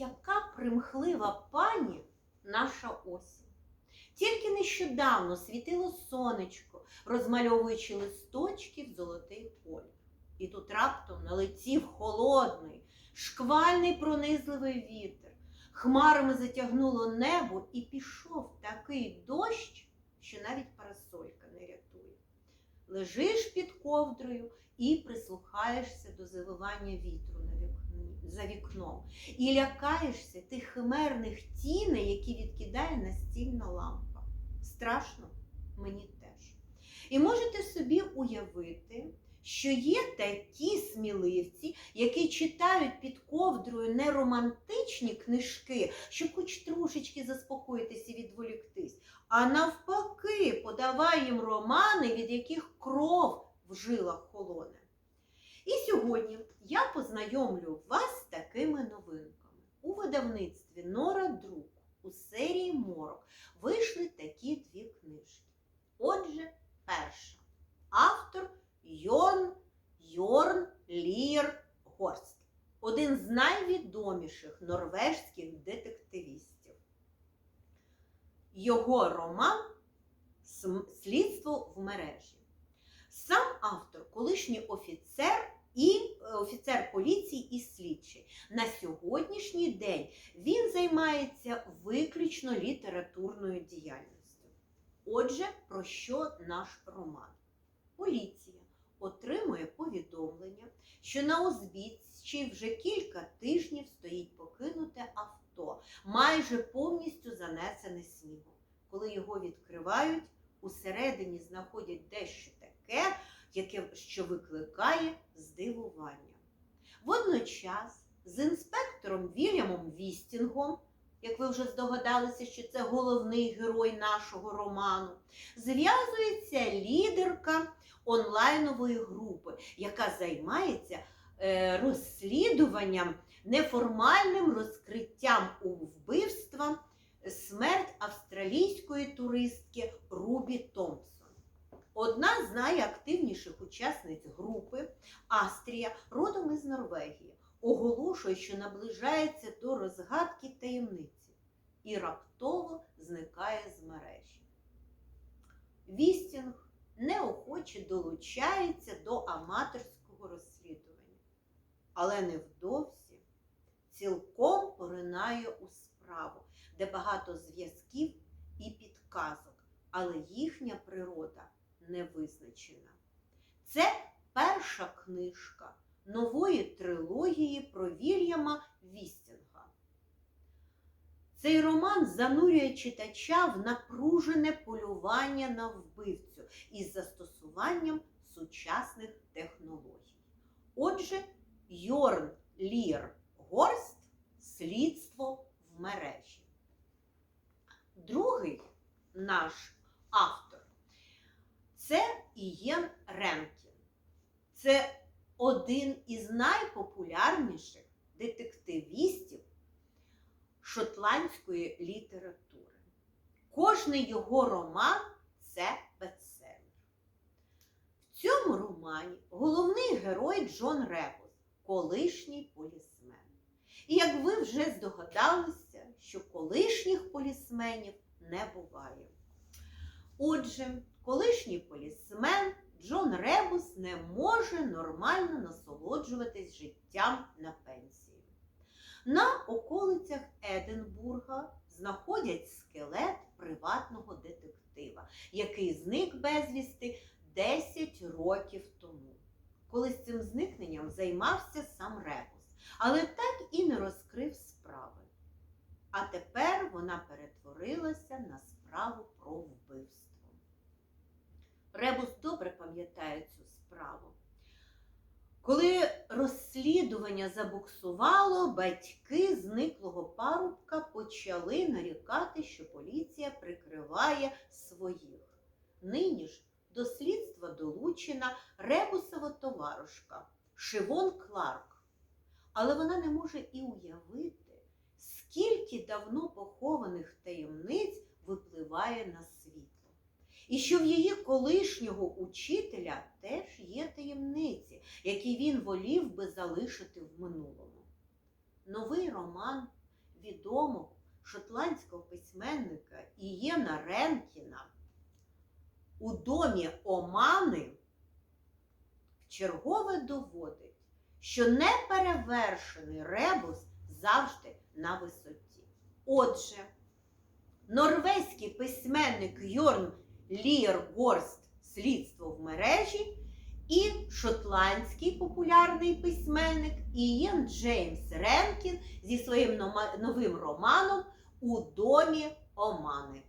яка примхлива пані наша осінь. Тільки нещодавно світило сонечко, розмальовуючи листочки в золотий колір. І тут раптом налетів холодний, шквальний пронизливий вітер. Хмарами затягнуло небо і пішов такий дощ, що навіть парасолька не рятує. Лежиш під ковдрою і прислухаєшся до завивання вітру за вікном. І лякаєшся тих химерних тіней, які відкидає настільна лампа. Страшно мені теж. І можете собі уявити, що є такі сміливці, які читають під ковдрою не романтичні книжки, щоб хоч трошечки заспокоїтися і відволіктись, а навпаки, подавай їм романи, від яких кров в жилах холоне. І сьогодні я познайомлю вас з такими новинками. У видавництві Нора Друк у серії Морок вийшли такі дві книжки. Отже, перша. Автор Йон Йорн Лір Горст. Один з найвідоміших норвежських детективістів. Його роман Слідство в мережі. Сам автор, колишній офіцер і е, офіцер поліції і слідчий. На сьогоднішній день він займається виключно літературною діяльністю. Отже, про що наш роман? Поліція отримує повідомлення, що на узбіччі вже кілька тижнів стоїть покинуте авто, майже повністю занесене снігом. Коли його відкривають, усередині знаходять дещо таке, яке що викликає здивування. Водночас з інспектором Вільямом Вістінгом, як ви вже здогадалися, що це головний герой нашого роману, зв'язується лідерка онлайнової групи, яка займається е, розслідуванням, неформальним розкриттям у вбивства смерть австралійської туристки Рубі Томпсон. Одна з найактивніших учасниць групи Астрія, родом із Норвегії, оголошує, що наближається до розгадки таємниці і раптово зникає з мережі. Вістінг неохоче долучається до аматорського розслідування, але невдовзі цілком поринає у справу, де багато зв'язків і підказок, але їхня природа не визначена. Це перша книжка нової трилогії про Вільяма Вістінга. Цей роман занурює читача в напружене полювання на вбивцю із застосуванням сучасних технологій. Отже, Йорн Лір Горст Слідство в мережі. Другий наш автор це Ієн Ренкін. Це один із найпопулярніших детективістів шотландської літератури. Кожний його роман це бестселер. В цьому романі головний герой Джон Ребус, колишній полісмен. І як ви вже здогадалися, що колишніх полісменів не буває. Отже, колишній полісмен Джон Ребус не може нормально насолоджуватись життям на пенсії. На околицях Единбурга знаходять скелет приватного детектива, який зник безвісти 10 років тому. Коли з цим зникненням займався сам Ребус, але так і не розкрив справи. А тепер вона перетворилася на справу про вбивство. Ребус добре пам'ятає цю справу. Коли розслідування забуксувало, батьки зниклого парубка почали нарікати, що поліція прикриває своїх. Нині ж до слідства долучена Ребусова товаришка Шивон Кларк. Але вона не може і уявити, скільки давно похованих таємниць випливає на світло. І що в її колишнього учителя теж є таємниці, які він волів би залишити в минулому. Новий роман відомого шотландського письменника Ієна Ренкіна у домі Омани вчергове доводить, що неперевершений ребус завжди на висоті. Отже, норвезький письменник Йорн Лієр Горст Слідство в мережі і шотландський популярний письменник Ієн Джеймс Ренкін зі своїм новим романом У домі Омани.